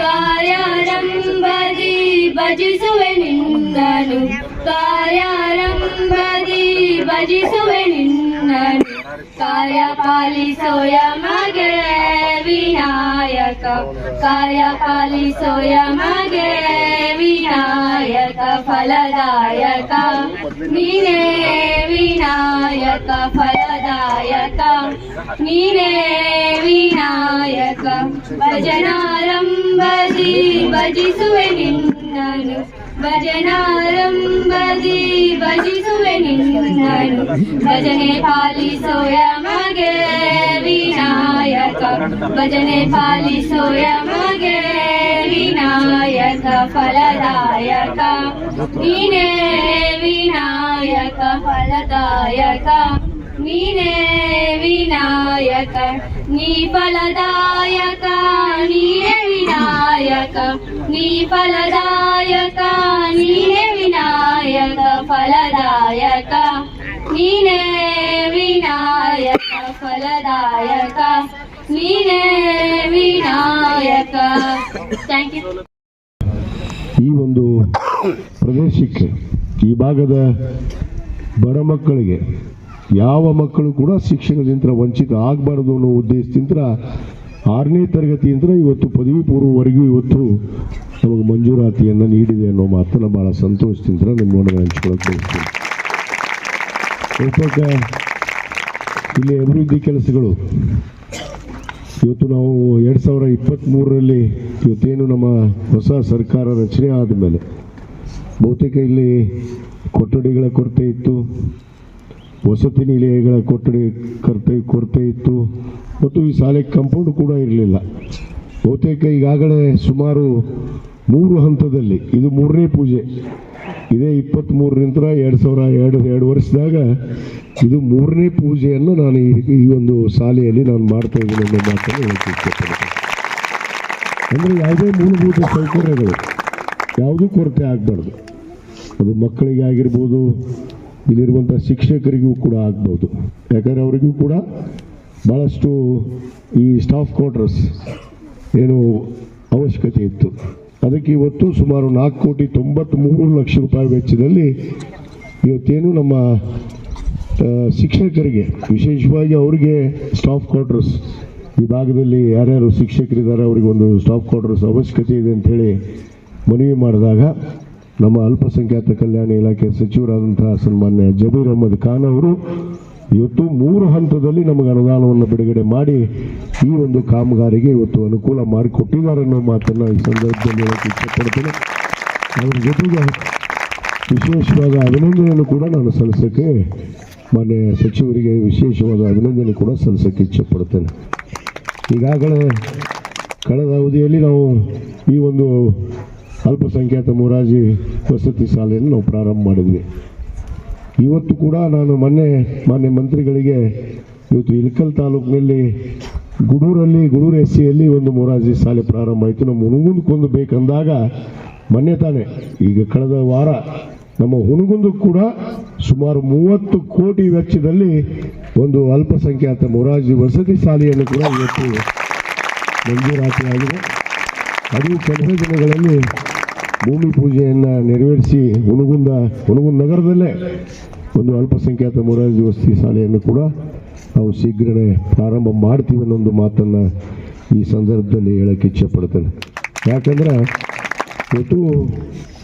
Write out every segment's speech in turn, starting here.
ಕಾರ್ಯಾರಂಭದಿ ಭಜಿಸುವೆ ನಿನ್ನನು ಕಾರ್ಯಾರಂಭದಿ ಭಜಿಸುವೆ ನಿನ್ನನು ಕಾರ್ಯ ಪಾಲಿಸೋಯ ಮಗೆ ವಿನಾಯಕ ಕಾರ್ಯ ಪಾಲಿಸೋಯ ಮಗೆ ವಿನಾಯಕ ಫಲದಾಯಕ ನೀನೇ ವಿನಾಯಕ ಫಲದಾಯಕ ನೀನೇ ವಿನಾಯಕ ಭಜನಾರಂಭದಿ ಭಜಿಸುವೆ ನಿನ್ನನು ಭಜನಾರಂಭದಿ ಭಜಿಸುವೆ ನಿನ್ನನು ಭಜನೆ ಪಾಲಿಸೋಯ ಮಗೆ ವಿನಾಯಕ ಭಜನೆ ಪಾಲಿಸೋಯ ಮಗೆ వినాయక ఫలదాయక నీనే వినాయక ఫలదాయక నీనే వినాయక నీ ఫలదాయక నీనే వినాయక నీ ఫలదాయక నీనే వినాయక ఫలదాయక నీనే వినాయక ఫలదాయక నీనే వినాయక ಈ ಒಂದು ಪ್ರದೇಶಕ್ಕೆ, ಈ ಭಾಗದ ಬಡ ಮಕ್ಕಳಿಗೆ ಯಾವ ಮಕ್ಕಳು ಕೂಡ ಶಿಕ್ಷಣದಿಂದ ವಂಚಿತ ಆಗಬಾರದು ಅನ್ನೋ ಉದ್ದೇಶದಿಂದ ಆರನೇ ತರಗತಿಯಿಂದ ಇವತ್ತು ಪದವಿ ಪೂರ್ವವರೆಗೂ ಇವತ್ತು ನಮಗೆ ಮಂಜೂರಾತಿಯನ್ನು ನೀಡಿದೆ ಅನ್ನೋ ಮಾತನ್ನು ಭಾಳ ಸಂತೋಷದಿಂದ ನಿಮ್ಮೊಡನೆ ಹಂಚ್ಕೊಳ್ಳೋಕೆ ಬಯಸ್ತೀನಿ. ಉಪಕ ಇಲ್ಲಿ ಅಭಿವೃದ್ಧಿ ಕೆಲಸಗಳು ಇವತ್ತು ನಾವು ಎರಡು ಸಾವಿರ ಇಪ್ಪತ್ತ್ಮೂರರಲ್ಲಿ ಇವತ್ತೇನು ನಮ್ಮ ಹೊಸ ಸರ್ಕಾರ ರಚನೆ ಆದ ಮೇಲೆ ಬಹುತೇಕ ಇಲ್ಲಿ ಕೊಠಡಿಗಳ ಕೊರತೆ ಇತ್ತು, ವಸತಿ ನಿಲಯಗಳ ಕೊಠಡಿ ಕೊರತೆ ಕೊರತೆ ಇತ್ತು, ಮತ್ತು ಈ ಶಾಲೆಗೆ ಕಂಪೌಂಡ್ ಕೂಡ ಇರಲಿಲ್ಲ. ಬಹುತೇಕ ಈಗಾಗಲೇ ಸುಮಾರು ಮೂರು ಹಂತದಲ್ಲಿ, ಇದು ಮೂರನೇ ಪೂಜೆ. ಇದೇ ಇಪ್ಪತ್ತ್ಮೂರರಿಂದ ಎರಡು ಸಾವಿರ ಎರಡು ಎರಡು ವರ್ಷದಾಗ ಇದು ಮೂರನೇ ಪೂಜೆಯನ್ನು ನಾನು ಈ ಒಂದು ಶಾಲೆಯಲ್ಲಿ ನಾನು ಮಾಡ್ತಾ ಇದ್ದೀನಿ ಅನ್ನೋ ಮಾತನ್ನು ಹೇಳಕ್ಕೆ ಇಷ್ಟಪಡ್ತೀನಿ ಅಂದರೆ ಯಾವುದೇ ಮೂಲಭೂತ ಸೌಕರ್ಯಗಳು ಯಾವುದೂ ಕೊರತೆ ಆಗಬಾರ್ದು. ಅದು ಮಕ್ಕಳಿಗೆ ಆಗಿರ್ಬೋದು ಇಲ್ಲಿರುವಂಥ ಶಿಕ್ಷಕರಿಗೂ ಕೂಡ ಆಗ್ಬೋದು ಯಾಕಂದರೆ ಅವರಿಗೂ ಕೂಡ ಭಾಳಷ್ಟು ಈ ಸ್ಟಾಫ್ ಕ್ವಾರ್ಟರ್ಸ್ ಏನು ಅವಶ್ಯಕತೆ ಇತ್ತು. ಅದಕ್ಕೆ ಇವತ್ತು ಸುಮಾರು ನಾಲ್ಕು ಕೋಟಿ ತೊಂಬತ್ತ್ಮೂರು ಲಕ್ಷ ರೂಪಾಯಿ ವೆಚ್ಚದಲ್ಲಿ ಇವತ್ತೇನು ನಮ್ಮ ಶಿಕ್ಷಕರಿಗೆ, ವಿಶೇಷವಾಗಿ ಅವರಿಗೆ ಸ್ಟಾಫ್ ಕ್ವಾರ್ಟರ್ಸ್ ಈ ಭಾಗದಲ್ಲಿ ಯಾರ್ಯಾರು ಶಿಕ್ಷಕರಿದ್ದಾರೆ, ಅವ್ರಿಗೆ ಒಂದು ಸ್ಟಾಫ್ ಕ್ವಾರ್ಟರ್ಸ್ ಅವಶ್ಯಕತೆ ಇದೆ ಅಂಥೇಳಿ ಮನವಿ ಮಾಡಿದಾಗ ನಮ್ಮ ಅಲ್ಪಸಂಖ್ಯಾತ ಕಲ್ಯಾಣ ಇಲಾಖೆ ಸಚಿವರಾದಂತಹ ಸನ್ಮಾನ್ಯ ಜಬೀರ್ ಅಹಮದ್ ಖಾನ್ ಅವರು ಇವತ್ತು ಮೂರು ಹಂತದಲ್ಲಿ ನಮಗೆ ಅನುದಾನವನ್ನು ಬಿಡುಗಡೆ ಮಾಡಿ ಈ ಒಂದು ಕಾಮಗಾರಿಗೆ ಇವತ್ತು ಅನುಕೂಲ ಮಾಡಿಕೊಟ್ಟಿದ್ದಾರೆ ಅನ್ನೋ ಮಾತನ್ನು ಈ ಸಂದರ್ಭದಲ್ಲಿ ಹೇಳಕ್ಕೆ ಇಷ್ಟಪಡ್ತೇನೆ. ಅವ್ರ ಜೊತೆಗೆ ವಿಶೇಷವಾದ ಅಭಿನಂದನೆಯನ್ನು ಕೂಡ ನಾನು ಸಲ್ಲಿಸೋಕ್ಕೆ ಮಾನ್ಯ ಸಚಿವರಿಗೆ ವಿಶೇಷವಾದ ಅಭಿನಂದನೆ ಕೂಡ ಸಲ್ಲಿಸೋಕ್ಕೆ ಇಚ್ಛೆಪಡ್ತೇನೆ ಈಗಾಗಲೇ ಕಳೆದ ಅವಧಿಯಲ್ಲಿ ನಾವು ಈ ಒಂದು ಅಲ್ಪಸಂಖ್ಯಾತ ಮೊರಾರ್ಜಿ ವಸತಿ ಶಾಲೆಯನ್ನು ನಾವು ಪ್ರಾರಂಭ ಮಾಡಿದ್ವಿ. ಇವತ್ತು ಕೂಡ ನಾನು ಮೊನ್ನೆ ಮಾನ್ಯ ಮಂತ್ರಿಗಳಿಗೆ ಇವತ್ತು ಇಲ್ಕಲ್ ತಾಲೂಕಿನಲ್ಲಿ ಗುಡೂರಲ್ಲಿ, ಗುಡೂರು ಎಸ್ ಸಿಯಲ್ಲಿ ಒಂದು ಮೊರಾಜಿ ಶಾಲೆ ಪ್ರಾರಂಭ ಆಯಿತು. ನಮ್ಮ ಹುಣಗುಂದಕ್ಕೊಂದು ಬೇಕಂದಾಗ ಮೊನ್ನೆ ತಾನೆ, ಈಗ ಕಳೆದ ವಾರ ನಮ್ಮ ಹುನಗುಂದು ಕೂಡ ಸುಮಾರು ಮೂವತ್ತು ಕೋಟಿ ವೆಚ್ಚದಲ್ಲಿ ಒಂದು ಅಲ್ಪಸಂಖ್ಯಾತ ಮೊರಾರ್ಜಿ ವಸತಿ ಶಾಲೆಯನ್ನು ಕೂಡ ಇವತ್ತು ಮಂಜೂರಾತಿಯಾಗಿದೆ. ಅದು ಕೆಲಸ ದಿನಗಳಲ್ಲಿ ಭೂಮಿ ಪೂಜೆಯನ್ನು ನೆರವೇರಿಸಿ ಹುಣಗುಂದ ಹುಣಗುಂದ ನಗರದಲ್ಲೇ ಒಂದು ಅಲ್ಪಸಂಖ್ಯಾತ ಮೊರಾರ್ಜಿ ವಸತಿ ಶಾಲೆಯನ್ನು ಕೂಡ ನಾವು ಶೀಘ್ರವೇ ಪ್ರಾರಂಭ ಮಾಡ್ತೀವಿ ಅನ್ನೋ ಒಂದು ಮಾತನ್ನು ಈ ಸಂದರ್ಭದಲ್ಲಿ ಹೇಳಕ್ಕೆ ಇಚ್ಛೆ ಪಡ್ತೇನೆ ಯಾಕಂದ್ರೆ ಇವತ್ತು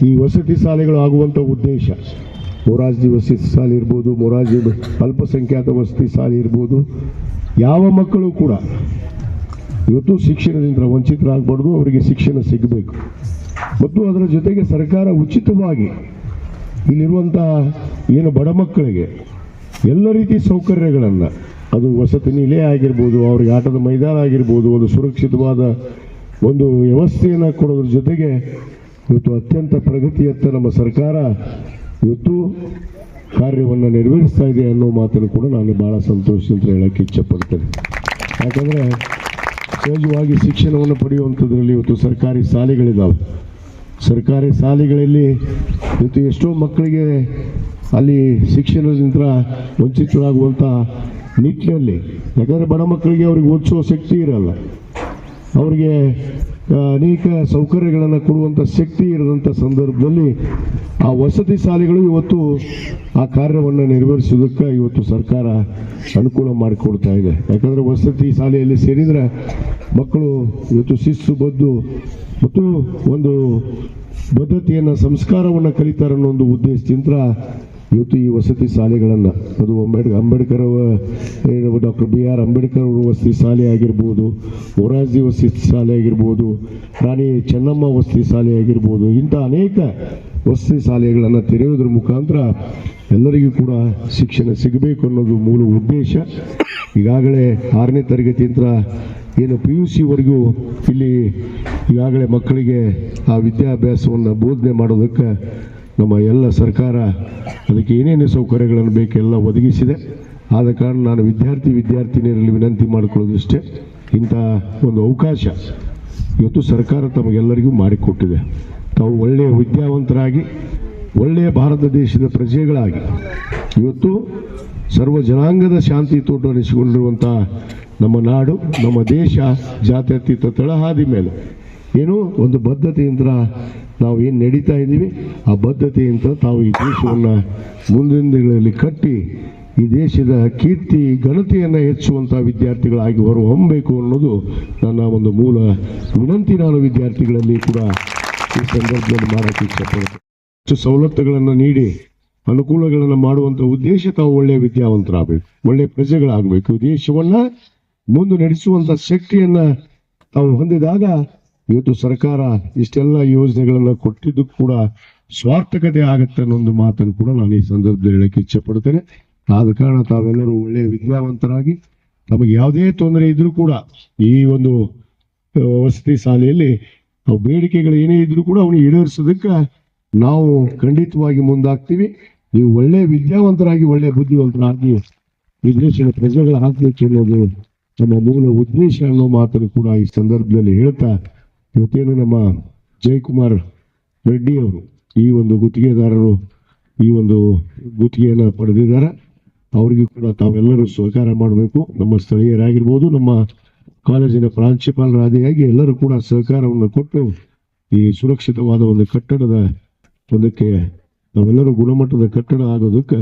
ಈ ವಸತಿ ಶಾಲೆಗಳು ಆಗುವಂಥ ಉದ್ದೇಶ. ಮೊರಾರ್ಜಿ ವಸತಿ ಶಾಲೆ ಇರ್ಬೋದು, ಮೊರಾರ್ಜಿ ಅಲ್ಪಸಂಖ್ಯಾತ ವಸತಿ ಶಾಲೆ ಇರ್ಬೋದು. ಯಾವ ಮಕ್ಕಳು ಕೂಡ ಇವತ್ತು ಶಿಕ್ಷಣದಿಂದ ವಂಚಿತರಾಗಬಾರ್ದು, ಅವರಿಗೆ ಶಿಕ್ಷಣ ಸಿಗಬೇಕು. ಮತ್ತು ಅದರ ಜೊತೆಗೆ ಸರ್ಕಾರ ಉಚಿತವಾಗಿ ಇಲ್ಲಿರುವಂಥ ಏನು ಬಡ ಮಕ್ಕಳಿಗೆ ಎಲ್ಲ ರೀತಿ ಸೌಕರ್ಯಗಳನ್ನು, ಅದು ವಸತಿ ನಿಲಯ ಆಗಿರ್ಬೋದು, ಅವ್ರಿಗೆ ಆಟದ ಮೈದಾನ ಆಗಿರ್ಬೋದು, ಒಂದು ಸುರಕ್ಷಿತವಾದ ಒಂದು ವ್ಯವಸ್ಥೆಯನ್ನು ಕೊಡೋದ್ರ ಜೊತೆಗೆ ಇವತ್ತು ಅತ್ಯಂತ ಪ್ರಗತಿಯತ್ತ ನಮ್ಮ ಸರ್ಕಾರ ಇವತ್ತು ಕಾರ್ಯವನ್ನು ನೆರವೇರಿಸ್ತಾ ಇದೆ ಅನ್ನೋ ಮಾತನ್ನು ಕೂಡ ನಾನು ಭಾಳ ಅಂತ ಹೇಳಕ್ಕೆ ಇಚ್ಛಪಡ್ತೇನೆ. ಯಾಕಂದರೆ ಸಹಜವಾಗಿ ಶಿಕ್ಷಣವನ್ನು ಪಡೆಯುವಂಥದ್ರಲ್ಲಿ ಇವತ್ತು ಸರ್ಕಾರಿ ಶಾಲೆಗಳಿದ್ದಾವೆ ಸರ್ಕಾರಿ ಶಾಲೆಗಳಲ್ಲಿ ಇವತ್ತು ಎಷ್ಟೋ ಮಕ್ಕಳಿಗೆ ಅಲ್ಲಿ ಶಿಕ್ಷಣದಿಂದ ವಂಚಿತರಾಗುವಂಥ ನಿಟ್ಟಿನಲ್ಲಿ. ಯಾಕಂದರೆ ಬಡ ಮಕ್ಕಳಿಗೆ ಅವ್ರಿಗೆ ಓದಿಸುವ ಶಕ್ತಿ ಇರಲ್ಲ. ಅವರಿಗೆ ಅನೇಕ ಸೌಕರ್ಯಗಳನ್ನು ಕೊಡುವಂಥ ಶಕ್ತಿ ಇರದಂಥ ಸಂದರ್ಭದಲ್ಲಿ ಆ ವಸತಿ ಶಾಲೆಗಳು ಇವತ್ತು ಆ ಕಾರ್ಯವನ್ನು ನೆರವೇರಿಸೋದಕ್ಕೆ ಇವತ್ತು ಸರ್ಕಾರ ಅನುಕೂಲ ಮಾಡಿಕೊಡ್ತಾ ಇದೆ. ಯಾಕಂದರೆ ವಸತಿ ಶಾಲೆಯಲ್ಲಿ ಸೇರಿದರೆ ಮಕ್ಕಳು ಇವತ್ತು ಶಿಸ್ತು ಬದ್ದು ಮತ್ತು ಒಂದು ಬದ್ಧತೆಯನ್ನು, ಸಂಸ್ಕಾರವನ್ನು ಕಲಿತಾರೆ ಅನ್ನೋ ಒಂದು ಉದ್ದೇಶದಿಂದ ಇವತ್ತು ಈ ವಸತಿ ಶಾಲೆಗಳನ್ನು, ಅದು Ambedkar Ambedkar doctor B R Ambedkar ಅವರು ವಸತಿ ಶಾಲೆ ಆಗಿರ್ಬೋದು, ಮೊರಾರ್ಜಿ ವಸತಿ ಶಾಲೆ ಆಗಿರ್ಬೋದು, ರಾಣಿ ಚೆನ್ನಮ್ಮ ವಸತಿ ಶಾಲೆ ಆಗಿರ್ಬೋದು, ಇಂಥ ಅನೇಕ ವಸತಿ ಶಾಲೆಗಳನ್ನು ತೆರೆಯೋದ್ರ ಮುಖಾಂತರ ಎಲ್ಲರಿಗೂ ಕೂಡ ಶಿಕ್ಷಣ ಸಿಗಬೇಕು ಅನ್ನೋದು ಮೂಲ ಉದ್ದೇಶ. ಈಗಾಗಲೇ ಆರನೇ ತರಗತಿಯಿಂದ ಏನು ಪಿ ಯು ಸಿವರೆಗೂ ಇಲ್ಲಿ ಈಗಾಗಲೇ ಮಕ್ಕಳಿಗೆ ಆ ವಿದ್ಯಾಭ್ಯಾಸವನ್ನು ಬೋಧನೆ ಮಾಡೋದಕ್ಕೆ ನಮ್ಮ ಎಲ್ಲ ಸರ್ಕಾರ ಅದಕ್ಕೆ ಏನೇನು ಸೌಕರ್ಯಗಳನ್ನು ಬೇಕೆಲ್ಲ ಒದಗಿಸಿದೆ. ಆದ ಕಾರಣ ನಾನು ವಿದ್ಯಾರ್ಥಿ ವಿದ್ಯಾರ್ಥಿನಿಯರಲ್ಲಿ ವಿನಂತಿ ಮಾಡಿಕೊಳ್ಳೋದಿಷ್ಟೇ. ಇಂಥ ಒಂದು ಅವಕಾಶ ಇವತ್ತು ಸರ್ಕಾರ ತಮಗೆಲ್ಲರಿಗೂ ಮಾಡಿಕೊಟ್ಟಿದೆ. ತಾವು ಒಳ್ಳೆಯ ವಿದ್ಯಾವಂತರಾಗಿ, ಒಳ್ಳೆಯ ಭಾರತ ದೇಶದ ಪ್ರಜೆಗಳಾಗಿ, ಇವತ್ತು ಸರ್ವ ಜನಾಂಗದ ಶಾಂತಿ ತೋಟನಿಸಿಕೊಂಡಿರುವಂಥ ನಮ್ಮ ನಾಡು, ನಮ್ಮ ದೇಶ ಜಾತ್ಯತೀತ ತಳಹಾದಿ ಮೇಲೆ ಏನು? ಒಂದು ಬದ್ಧತೆಯಿಂದ ನಾವು ಏನು ನಡೀತಾ ಇದ್ದೀವಿ? ಆ ಬದ್ಧತೆಯಿಂದ ತಾವು ಈ ದೇಶವನ್ನು ಮುಂದಿನ ದಿನಗಳಲ್ಲಿ ಕಟ್ಟಿ, ಈ ದೇಶದ ಕೀರ್ತಿ, ಘನತೆಯನ್ನು ಹೆಚ್ಚುವಂಥ ವಿದ್ಯಾರ್ಥಿಗಳಾಗಿ ಹೊರಹೊಮ್ಮಬೇಕು ಅನ್ನೋದು ನನ್ನ ಒಂದು ಮೂಲ ವಿನಂತಿ ನಾನು ವಿದ್ಯಾರ್ಥಿಗಳಲ್ಲಿ ಕೂಡ ಈ ಸಂದರ್ಭದಲ್ಲಿ ಮಾಡೋಕ್ಕೆ ಇಷ್ಟಪಡ್ತೇನೆ. ಹೆಚ್ಚು ಸವಲತ್ತುಗಳನ್ನು ನೀಡಿ, ಅನುಕೂಲಗಳನ್ನು ಮಾಡುವಂಥ ಉದ್ದೇಶ ತಾವು ಒಳ್ಳೆಯ ವಿದ್ಯಾವಂತರಾಗಬೇಕು, ಒಳ್ಳೆಯ ಪ್ರಜೆಗಳಾಗಬೇಕು. ದೇಶವನ್ನು ಮುಂದೆ ನಡೆಸುವಂಥ ಶಕ್ತಿಯನ್ನು ತಾವು ಹೊಂದಿದಾಗ ಇವತ್ತು ಸರ್ಕಾರ ಇಷ್ಟೆಲ್ಲ ಯೋಜನೆಗಳನ್ನು ಕೊಟ್ಟಿದ್ದು ಕೂಡ ಸ್ವಾರ್ಥಕತೆ ಆಗತ್ತೆ ಒಂದು ಮಾತನ್ನು ಕೂಡ ನಾನು ಈ ಸಂದರ್ಭದಲ್ಲಿ ಹೇಳಕ್ಕೆ ಇಚ್ಛೆ ಪಡ್ತೇನೆ ಆದ ಕಾರಣ ತಾವೆಲ್ಲರೂ ಒಳ್ಳೆಯ ವಿದ್ಯಾವಂತರಾಗಿ ತಮಗೆ ಯಾವುದೇ ತೊಂದರೆ ಇದ್ರೂ ಕೂಡ ಈ ಒಂದು ವಸತಿ ಶಾಲೆಯಲ್ಲಿ ಬೇಡಿಕೆಗಳು ಏನೇ ಇದ್ರೂ ಕೂಡ ಅವನು ಈಡೇರಿಸೋದಕ್ಕೆ ನಾವು ಖಂಡಿತವಾಗಿ ಮುಂದಾಗ್ತೀವಿ. ನೀವು ಒಳ್ಳೆ ವಿದ್ಯಾವಂತರಾಗಿ, ಒಳ್ಳೆ ಬುದ್ಧಿವಂತರಾಗಿ ವಿದೇಶದ ಪ್ರಜೆಗಳ ಪ್ರಜೆಗಳಾಗಬೇಕು ಅನ್ನೋದು ನಮ್ಮ ಮೂಲ ಉದ್ದೇಶ ಅನ್ನೋ ಮಾತನ್ನು ಕೂಡ ಈ ಸಂದರ್ಭದಲ್ಲಿ ಹೇಳ್ತಾ ಇವತ್ತೇನು ನಮ್ಮ ಜಯಕುಮಾರ್ ರೆಡ್ಡಿ ಅವರು ಈ ಒಂದು ಗುತ್ತಿಗೆದಾರರು, ಈ ಒಂದು ಗುತ್ತಿಗೆಯನ್ನು ಪಡೆದಿದ್ದಾರೆ. ಅವರಿಗೂ ಕೂಡ ತಾವೆಲ್ಲರೂ ಸಹಕಾರ ಮಾಡಬೇಕು. ನಮ್ಮ ಸ್ಥಳೀಯರಾಗಿರ್ಬೋದು, ನಮ್ಮ ಕಾಲೇಜಿನ ಪ್ರಾಂಶುಪಾಲರಾದಿಯಾಗಿ ಎಲ್ಲರೂ ಕೂಡ ಸಹಕಾರವನ್ನು ಕೊಟ್ಟು ಈ ಸುರಕ್ಷಿತವಾದ ಒಂದು ಕಟ್ಟಡದ ಒಂದಕ್ಕೆ ನಾವೆಲ್ಲರೂ ಗುಣಮಟ್ಟದ ಕಟ್ಟಡ ಆಗೋದಕ್ಕೆ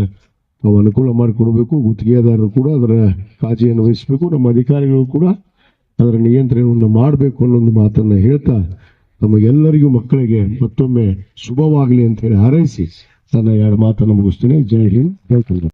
ನಾವು ಅನುಕೂಲ ಮಾಡಿಕೊಡಬೇಕು ಗುತ್ತಿಗೆದಾರರು ಕೂಡ ಅದರ ಕಾಳಜಿಯನ್ನು ವಹಿಸಬೇಕು. ನಮ್ಮ ಅಧಿಕಾರಿಗಳು ಕೂಡ ಅದರ ನಿಯಂತ್ರಣವನ್ನು ಮಾಡಬೇಕು ಅನ್ನೊಂದು ಮಾತನ್ನು ಹೇಳ್ತಾ ನಮಗೆಲ್ಲರಿಗೂ ಮಕ್ಕಳಿಗೆ ಮತ್ತೊಮ್ಮೆ ಶುಭವಾಗಲಿ ಅಂತ ಹೇಳಿ ಹಾರೈಸಿ ನನ್ನ ಎರಡು ಮಾತನ್ನು ಮುಗಿಸ್ತೀನಿ. ಜೈ ಹಿಂದ್. ಕನ್ನಡ